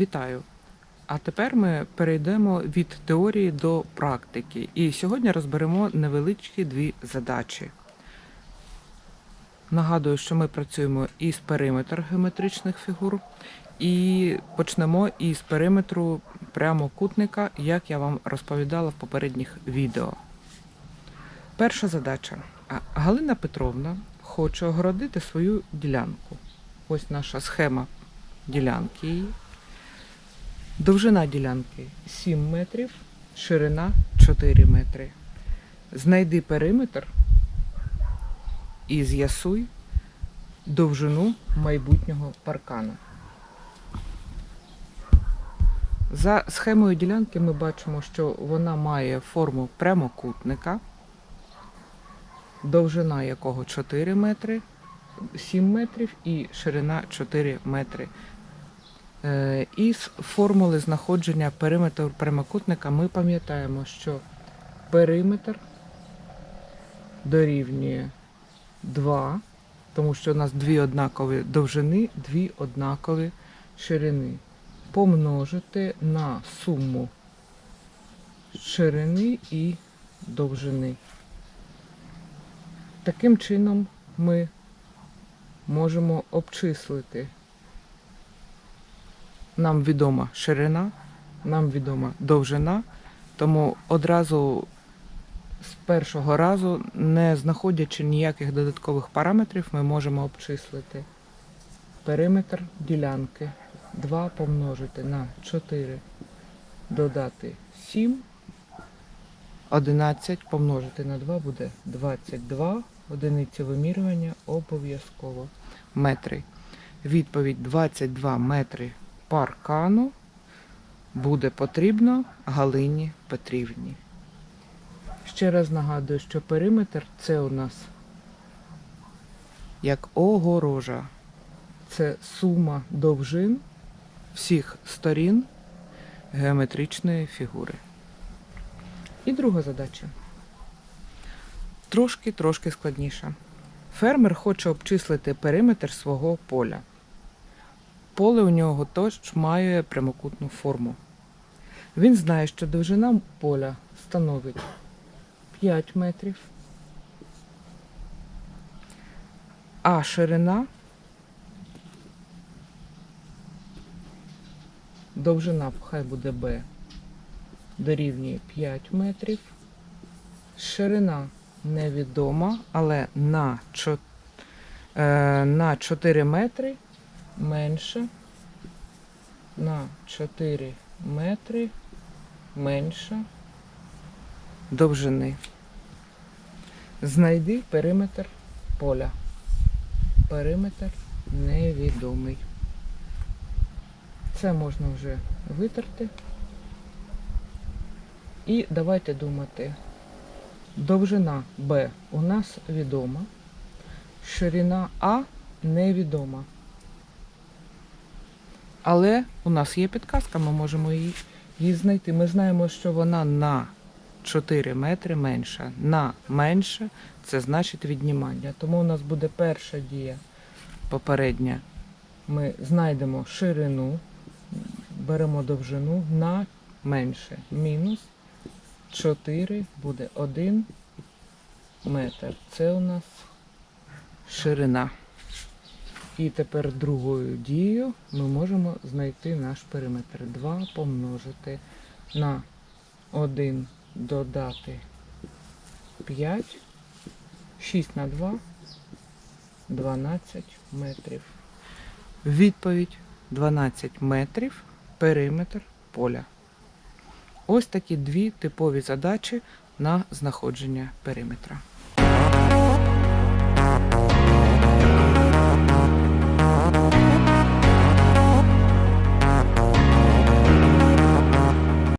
Вітаю! А тепер ми перейдемо від теорії до практики. І сьогодні розберемо невеличкі дві задачі. Нагадую, що ми працюємо із периметр геометричних фігур, і почнемо із периметру прямокутника, як я вам розповідала в попередніх відео. Перша задача. Галина Петровна хоче огородити свою ділянку. Ось наша схема ділянки її. Довжина ділянки 7 метрів, ширина 4 метри. Знайди периметр і з'ясуй довжину майбутнього паркану. За схемою ділянки ми бачимо, що вона має форму прямокутника, довжина якого 4 метри, 7 метрів і ширина 4 метри. Е, Із формули знаходження периметру прямокутника ми пам'ятаємо, що периметр дорівнює 2, тому що у нас дві однакові довжини, дві однакові ширини. Помножити на суму ширини і довжини. Таким чином ми можемо обчислити. Нам відома ширина, нам відома довжина, тому одразу з першого разу, не знаходячи ніяких додаткових параметрів, ми можемо обчислити периметр ділянки. 2 помножити на 4, додати 7, 11 помножити на 2 буде 22, одиниці вимірювання обов'язково метри. Відповідь 22 метри паркану буде потрібно Галині Петрівні. Ще раз нагадую, що периметр це у нас як огорожа. Це сума довжин всіх сторін геометричної фігури. І друга задача. Трошки-трошки складніша. Фермер хоче обчислити периметр свого поля. Поле у нього тож має прямокутну форму. Він знає, що довжина поля становить 5 метрів, а ширина довжина хай буде Б дорівнює 5 метрів. Ширина невідома, але на, е, на 4 метри менше на 4 метри менше довжини. Знайди периметр поля. Периметр невідомий. Це можна вже витерти. І давайте думати. Довжина Б у нас відома, ширина А невідома. Але у нас є підказка, ми можемо її, її знайти. Ми знаємо, що вона на 4 метри менша. На менше це значить віднімання. Тому у нас буде перша дія попередня. Ми знайдемо ширину, беремо довжину на менше. Мінус 4 буде 1 метр. Це у нас ширина. І тепер другою дією ми можемо знайти наш периметр. 2 помножити на 1 додати 5, 6 на 2, 12 метрів. Відповідь 12 метрів периметр поля. Ось такі дві типові задачі на знаходження периметра.